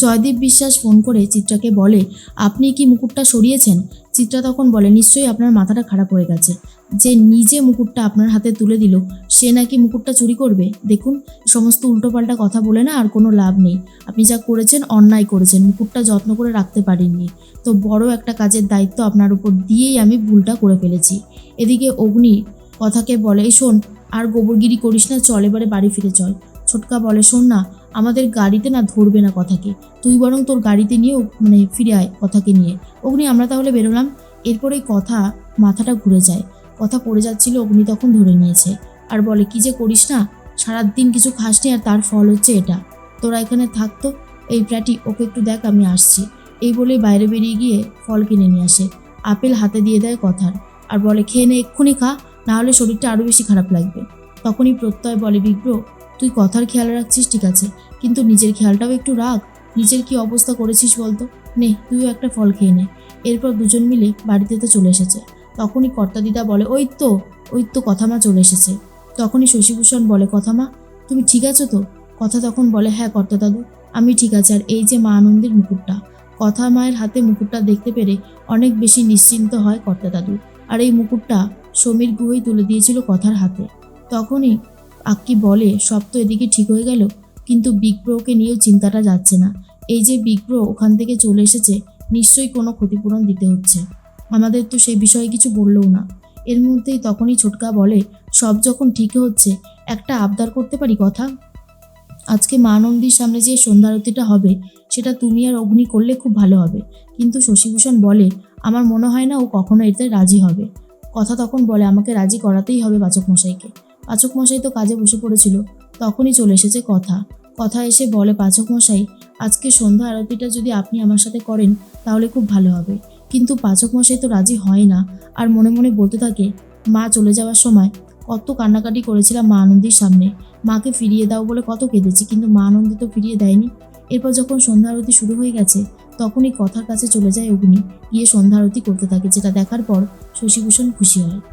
জয়দীপ বিশ্বাস ফোন করে চিত্রাকে বলে, আপনি কি মুকুটটা সরিয়েছেন? চিত্রা তখন বলে, নিশ্চয়ই আপনার মাথাটা খারাপ হয়ে গেছে। যে নিজে মুকুটটা আপনার হাতে তুলে দিল, সে নাকি মুকুটটা চুরি করবে? দেখুন, সমস্ত উল্টোপাল্টা কথা বলে না আর কোনো লাভ নেই। আপনি যা করেছেন, অন্যায় করেছেন, মুকুটটা যত্ন করে রাখতে পারেননি তো বড় একটা কাজের দায়িত্ব আপনার উপর দিয়েই আমি ভুলটা করে ফেলেছি। এদিকে অগ্নি কথাকে বলে শোন, আর গোবরগিরি করিস না, চল এবারে বাড়ি ফিরে চল। ছোটকা বলে, শোন না আমাদের গাড়িতে না ধরবে না কথাকে। তুই বরং তোর গাড়িতে নিয়ে মানে ফিরে আয় কথাকে নিয়ে। অগ্নি, আমরা তাহলে বেরোলাম। এরপরেই কথা মাথাটা ঘুরে যায়। কথা পড়ে যাচ্ছিল, অগ্নি তখন ধরে নিয়েছে। আর বলে, কি যে করিস না? সারাদিন কিছু খাসনি আর তার ফল হচ্ছে এটা। তোরা এখানে থাকতো এই প্রাটি, ওকে একটু দেখ, আমি আসছি। এই বলেই বাইরে বেরিয়ে গিয়ে ফল কিনে নিয়ে আসে। আপেল হাতে দিয়ে দেয় কথার। আর বলে, খেয়ে নে, এক্ষুনি খা, না হলে শরীরটা আরও বেশি খারাপ লাগবে। তখনই প্রত্যয় বলে বিগ্র তুই কথার খেয়াল রাখছিস, ঠিক আছে? কিন্তু নিজের খেয়ালটাও একটু রাখ। নিজের কি অবস্থা করেছিস বলতো? নে, তুইও একটা ফল খেয়ে নে। এরপর দুজন মিলে বাড়িতে তো চলে এসেছে। তখনই কর্তা দিদা বলে, ওই তো ওই তো কথামা চলে এসেছে। তখনই শশীভূষণ বলে, কথামা, তুমি ঠিক আছো তো? কথা তখন বলে হ্যাঁ কর্তা দাদু, আমি ঠিক আছে। আর এই যে মা আনন্দের মুকুটটা, কথা মায়ের হাতে মুকুটটা দেখতে পেরে অনেক বেশি নিশ্চিন্ত হয় কর্তা দাদু। আর এই মুকুটটা সমীর গুহই তুলে দিয়েছিল কথার হাতে। তখনই আক্কি বলে, সব তো এদিকে ঠিক হয়ে গেল। কিন্তু বিগ ব্রোকে নিয়েও চিন্তাটা যাচ্ছে না। এই যে বিগ ব্রো ওখান থেকে চলে এসেছে, নিশ্চয়ই কোনো ক্ষতিপূরণ দিতে হচ্ছে। আমাদের তো সেই বিষয়ে কিছু বললেও না। এর মধ্যেই তখনই ছোটকা বলে, সব যখন ঠিক হচ্ছে, একটা আবদার করতে পারি কথা? আজকে মা নন্দীর সামনে যে সন্ধ্যারতিটা হবে, সেটা তুমি আর অগ্নি করলে খুব ভালো হবে। কিন্তু শশীভূষণ বলে, আমার মনে হয় না ও কখনো এতে রাজি হবে। কথা তখন বলে, আমাকে রাজি করাতেই হবে বাচক মশাইকে পাচক মশাই তো কাজে বসে পড়েছিল, তখনই চলে এসেছে কথা। কথা এসে বলে পাচক মশাই আজকে সন্ধ্যা আরতিটা যদি আপনি আমার সাথে করেন, তাহলে খুব ভালো হবে। কিন্তু পাচক মশাই তো রাজি হয় না। আর মনে মনে বলতে থাকে, মা চলে যাওয়ার সময় কত কান্নাকাটি করেছিলাম মা আনন্দির সামনে। মাকে ফিরিয়ে দাও বলে কত কেঁদেছি, কিন্তু মা আনন্দ তো ফিরিয়ে দেয়নি। এরপর যখন সন্ধ্যা আরতি শুরু হয়ে গেছে, তখনই কথার কাছে চলে যায় অগ্নি। গিয়ে সন্ধ্যা আরতি করতে থাকে, যেটা দেখার পর শশীভূষণ খুশি হয়।